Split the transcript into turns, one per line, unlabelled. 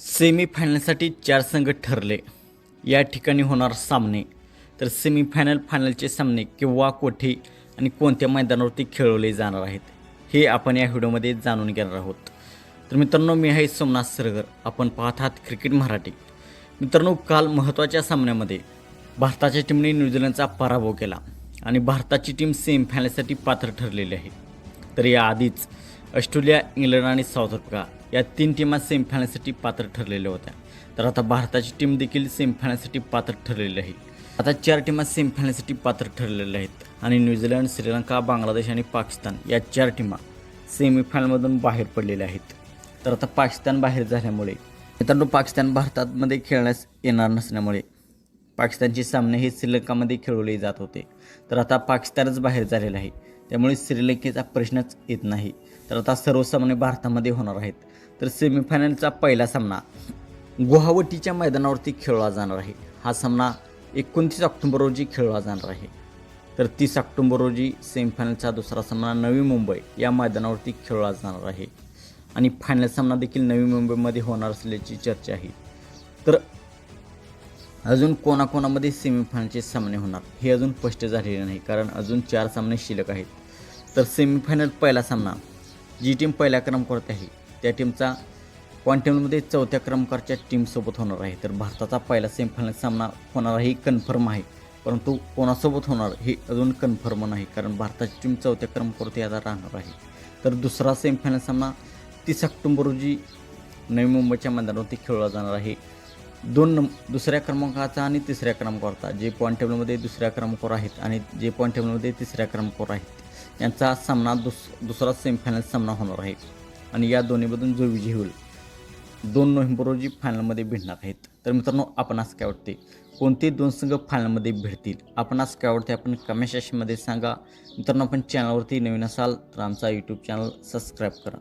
सेमीफायनलसाठी चार संघ ठरले. या ठिकाणी होणार सामने. तर सेमीफायनल फायनलचे सामने केव्हा कोठे आणि कोणत्या मैदानावरती खेळवले जाणार आहेत हे आपण या व्हिडिओमध्ये जाणून घेणार आहोत. तर मित्रांनो मी आहे सोमनाथ सरगर. आपण पाहत आहात क्रिकेट मराठी. मित्रांनो काल महत्त्वाच्या सामन्यामध्ये भारताच्या टीमने न्यूझीलंडचा पराभव केला आणि भारताची टीम सेमीफायनलसाठी पात्र ठरलेली आहे. तर याआधीच ऑस्ट्रेलिया इंग्लंड आणि साऊथ आफ्रिका या तीन टीमा सेमीफायनलसाठी पात्र ठरलेल्या होत्या. तर आता भारताची टीम देखील सेमीफायनलसाठी पात्र ठरलेली आहे. आता चार टीमा सेमीफायनलसाठी पात्र ठरलेल्या आहेत. आणि न्यूझीलंड श्रीलंका बांगलादेश आणि पाकिस्तान या चार टीमा सेमीफायनलमधून बाहेर पडलेल्या आहेत. तर आता पाकिस्तान बाहेर झाल्यामुळे मित्रांनो पाकिस्तान भारतामध्ये खेळण्यास येणार नसल्यामुळे पाकिस्तानचे सामने हे श्रीलंकामध्ये खेळवले जात होते. तर आता पाकिस्तानच बाहेर झालेलं आहे. त्यामुळे श्रीलंकेचा प्रश्नच येत नाही. तर आता सर्व सामने भारतामध्ये होणार आहेत. तर सेमीफायनलचा पहिला सामना गुवाहाटीच्या मैदानावरती खेळला जाणार आहे. हा सामना एकोणतीस ऑक्टोबर रोजी खेळला जाणार आहे. तर तीस ऑक्टोबर रोजी सेमीफायनलचा दुसरा सामना नवी मुंबई या मैदानावरती खेळला जाणार आहे. आणि फायनल सामना देखील नवी मुंबईमध्ये होणार असल्याची चर्चा आहे. तर अजून कोणाकोणामध्ये सेमीफायनलचे सामने होणार हे अजून स्पष्ट झालेले नाही कारण अजून चार सामने शिल्लक आहेत. तर सेमीफायनल पहिला सामना जी टीम पहिल्या क्रमांकावरती आहे त्या टीमचा क्वांटममध्ये चौथ्या क्रमांकाच्या टीमसोबत होणार आहे. तर भारताचा पहिला सेमीफायनल सामना होणार कन्फर्म आहे परंतु कोणासोबत होणार हे अजून कन्फर्म नाही कारण भारताची टीम चौथ्या क्रमांकावरती आता राहणार आहे. तर दुसरा सेमीफायनल सामना तीस ऑक्टोंबर रोजी नवी मुंबईच्या मैदानावरती खेळला जाणार आहे. दोन नंब दुसऱ्या क्रमांकाचा आणि तिसऱ्या क्रमांकावरचा. जे पॉईंट टेबलमध्ये दुसऱ्या क्रमांकावर आहेत आणि जे पॉईंट टेबलमध्ये तिसऱ्या क्रमांकावर आहेत यांचा सामना दुस दुसरा सेमीफायनल सामना होणार आहे. आणि या दोन्हीमधून जो विजय होईल दोन नोव्हेंबर रोजी फायनलमध्ये भिडणार आहेत. तर मित्रांनो आपणास काय वाटते? कोणते दोन संघ फायनलमध्ये भिडतील? आपणास काय वाटते? आपण कमेंट सेक्शनमध्ये सांगा. मित्रांनो आपण चॅनलवरती नवीन असाल तर आमचा यूट्यूब चॅनल सबस्क्राईब करा.